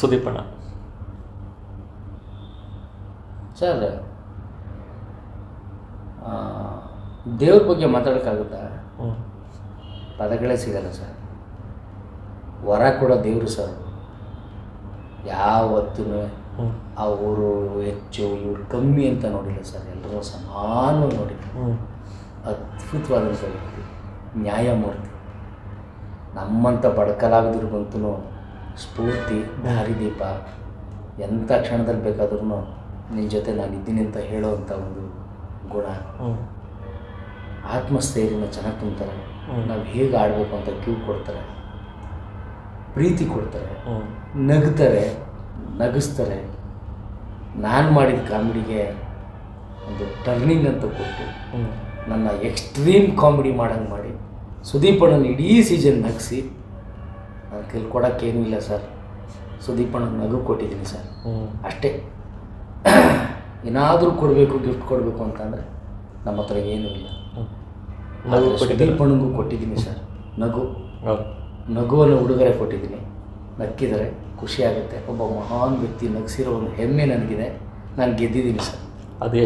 ಸುದೀಪಣ್ಣ. Sir ದೇವ್ರ ಬಗ್ಗೆ ಮಾತಾಡೋಕ್ಕಾಗುತ್ತಾ? ಹ್ಞೂ ಪದಗಳೇ ಸಿಗಲ್ಲ ಸರ್. ವರ ಕೂಡ ದೇವರು ಸರ್. ಯಾವತ್ತೂ ಅವರು ಹೆಚ್ಚು ಇವರು ಕಮ್ಮಿ ಅಂತ ನೋಡಿಲ್ಲ ಸರ್. ಎಲ್ಲರೂ ಸಮಾನ ನೋಡಿಲ್ಲ ಅದ್ಭುತವಾದಂಥ ವ್ಯಕ್ತಿ. ನ್ಯಾಯಮೂರ್ತಿ. ನಮ್ಮಂಥ ಬಡಕಲಾಗದಿರ್ಗಂತೂ ಸ್ಫೂರ್ತಿ ದಾರಿದೀಪ ಎಂಥ ಕ್ಷಣದಲ್ಲಿ ಬೇಕಾದ್ರೂ ನಿನ್ನ ಜೊತೆ ನಾನು ಇದ್ದೀನಿ ಅಂತ ಹೇಳೋವಂಥ ಒಂದು ಗುಣ. ಹ್ಞೂ ಆತ್ಮಸ್ಥೈರ್ಯನ ಚೆನ್ನಾಗಿ ತುಂಬ್ತಾರೆ. ನಾವು ಹೇಗೆ ಆಡಬೇಕು ಅಂತ ಕ್ಯೂ ಕೊಡ್ತಾರೆ. ಪ್ರೀತಿ ಕೊಡ್ತಾರೆ. ಹ್ಞೂ ನಗ್ತಾರೆ ನಗಿಸ್ತಾರೆ. ನಾನು ಮಾಡಿದ ಕಾಮಿಡಿಗೆ ಒಂದು ಟರ್ನಿಂಗ್ ಅಂತ ಕೊಟ್ಟು ಹ್ಞೂ ನನ್ನ ಎಕ್ಸ್ಟ್ರೀಮ್ ಕಾಮಿಡಿ ಮಾಡಂಗೆ ಮಾಡಿ ಸುದೀಪಣ್ಣನ ಇಡೀ ಸೀಸನ್ ನಗಿಸಿ ನನ್ನ ಏನೂ ಕೊಡೋಕ್ಕೇನೂ ಇಲ್ಲ ಸರ್. ಸುದೀಪಣ್ಣನ ನಗು ಕೊಟ್ಟಿದ್ದೀನಿ ಸರ್. ಅಷ್ಟೇ. ಏನಾದರೂ ಕೊಡಬೇಕು ಗಿಫ್ಟ್ ಕೊಡಬೇಕು ಅಂತಂದರೆ ನಮ್ಮ ಹತ್ರ ಏನೂ ಇಲ್ಲ. ಸುದೀಪ್? ಸುದೀಪಣ್ಣಂಗೂ ಕೊಟ್ಟಿದ್ದೀನಿ ಸರ್. ನಗು. ನಗುವನ್ನು ಉಡುಗೊರೆ ಕೊಟ್ಟಿದ್ದೀನಿ. ನಕ್ಕಿದರೆ ಖುಷಿ ಆಗುತ್ತೆ. ಒಬ್ಬ ಮಹಾನ್ ವ್ಯಕ್ತಿ ನಗಿಸಿರೋ ಒಂದು ಹೆಮ್ಮೆ ನನಗಿದೆ. ನಾನು ಗೆದ್ದಿದ್ದೀನಿ ಸರ್. ಅದೇ